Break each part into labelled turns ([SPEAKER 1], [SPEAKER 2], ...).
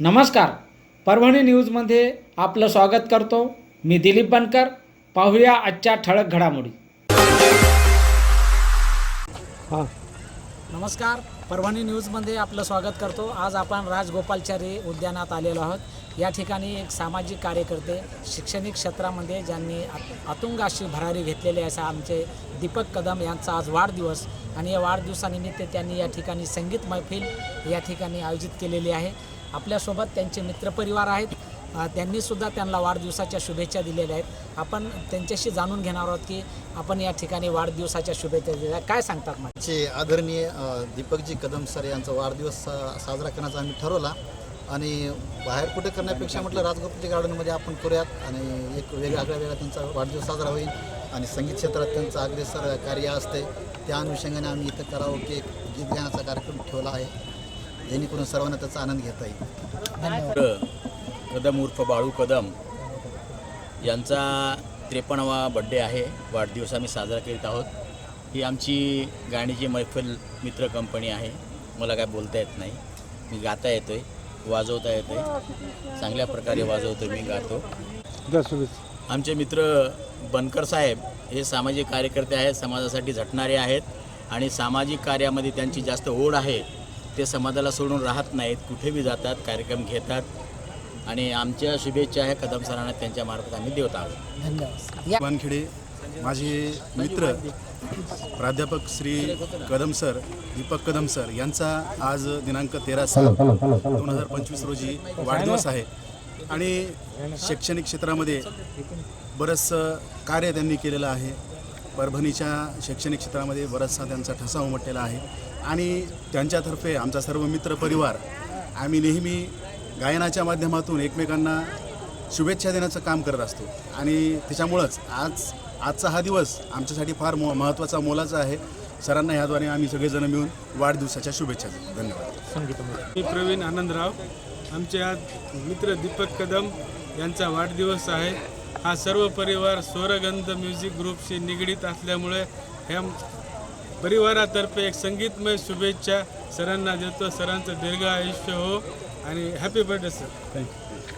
[SPEAKER 1] नमस्कार. परभणी न्यूजमध्ये आपलं स्वागत करतो. मी दिलीप बनकर. पाहूया आजच्या ठळक घडामोडी. नमस्कार. परभणी न्यूजमध्ये आपलं स्वागत करतो. आज आपण राजगोपालचारी उद्यानात आलेलो आहोत. या ठिकाणी एक सामाजिक कार्यकर्ते शैक्षणिक क्षेत्रामध्ये ज्यांनी अतुंग अशी भरारी घेतलेली असा आमचे दीपक कदम यांचा आज वाढदिवस आणि या वाढदिवसानिमित्त त्यांनी या ठिकाणी संगीत मैफिल या ठिकाणी आयोजित केलेली आहे. आपल्यासोबत त्यांचे मित्रपरिवार आहेत. त्यांनीसुद्धा त्यांना वाढदिवसाच्या शुभेच्छा दिलेल्या आहेत. आपण त्यांच्याशी जाणून घेणार आहोत की आपण या ठिकाणी वाढदिवसाच्या शुभेच्छा दिलेल्या काय सांगतात
[SPEAKER 2] माझे आदरणीय दीपकजी कदम सर यांचा वाढदिवस साजरा करण्याचा आम्ही ठरवला. आणि बाहेर कुठे करण्यापेक्षा म्हटलं राजगोपालजी गार्डनमध्ये आपण करूयात. आणि एक वेगळा वेगळा त्यांचा वाढदिवस साजरा होईल. आणि संगीत क्षेत्रात त्यांचं अग्रेसर कार्य असते. त्या अनुषंगाने आम्ही इथं करावं की गीत गाण्याचा कार्यक्रम ठेवला आहे. जेणेकरून सर्वांना त्याचा आनंद घेता येईल.
[SPEAKER 3] कदम उर्फ बाळू कदम यांचा त्रेपन्नावा बड्डे आहे. वाढदिवस आम्ही साजरा करीत आहोत. ही आमची गाण्याची मैफल मित्र कंपनी आहे. मला काय बोलता येत नाही. मी गाता येतो आहे वाजवता येतो आहे चांगल्या प्रकारे वाजवतो मी गातो. आमचे मित्र बनकर साहेब हे सामाजिक कार्यकर्ते आहेत समाजासाठी झटणारे आहेत आणि सामाजिक कार्यामध्ये त्यांची जास्त ओढ आहे. ते समाजाला सोडून राहत नाहीत कुठे बी जातात कार्यक्रम घेतात. आणि आमच्या शुभेच्छा आहे कदम सरांना त्यांच्या मार्फत आम्ही देत आहोत.
[SPEAKER 1] धन्यवाद.
[SPEAKER 4] वानखेडे माझे मित्र प्राध्यापक श्री कदम सर दीपक कदम सर यांचा आज दिनांक तेरा सहा दोन हजार पंचवीस रोजी वाढदिवस आहे. आणि शैक्षणिक क्षेत्रामध्ये बरंचसं कार्य त्यांनी केलेलं आहे. परभणीच्या शैक्षणिक क्षेत्रामध्ये बराचसा त्यांचा ठसा उमटलेला आहे. आणि त्यांच्यातर्फे आमचा सर्व मित्र परिवार आम्ही नेहमी गायनाच्या माध्यमातून एकमेकांना शुभेच्छा देण्याचं काम करत असतो. आणि त्याच्यामुळंच आज आजचा हा दिवस आमच्यासाठी फार मो महत्त्वाचा मोलाचा आहे. सरांना ह्याद्वारे आम्ही सगळेजण मिळून वाढदिवसाच्या शुभेच्छा देतो धन्यवाद.
[SPEAKER 5] मी प्रवीण आनंदराव. आमचे आज मित्र दीपक कदम यांचा वाढदिवस आहे. हा सर्व परिवार स्वरगंध म्युझिक ग्रुपशी निगडीत असल्यामुळे ह्या परिवारातर्फे एक संगीतमय शुभेच्छा सरांना देतो. सरांचं दीर्घ आयुष्य हो आणि हॅपी बर्थडे सर थँक्यू
[SPEAKER 1] यांच्या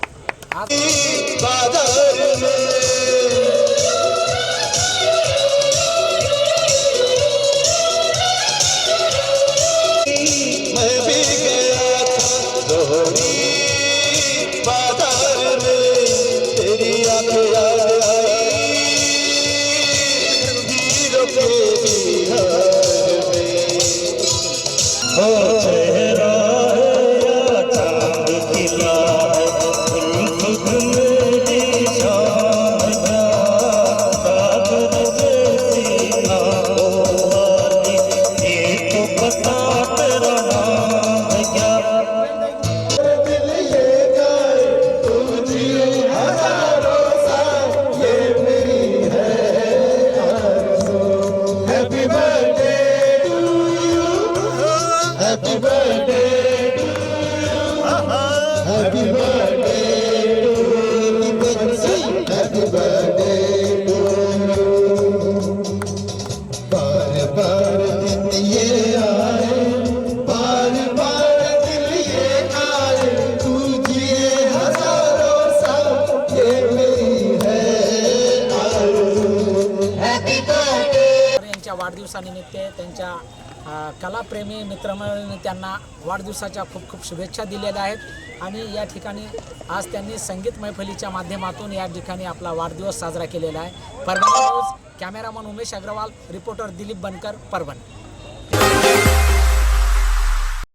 [SPEAKER 1] वाढदिवसानिमित्त त्यांच्या कलाप्रेमी मित्रमंडळींनी त्यांना वाढदिवसाच्या खूप खूप शुभेच्छा दिलेल्या आहेत. आणि या ठिकाणी आज त्यांनी संगीत मैफलीच्या माध्यमातून या ठिकाणी आपला वाढदिवस साजरा केलेला आहे. Parbhani news cameraman Umesh Agrawal reporter Dilip Bankar Parbhani.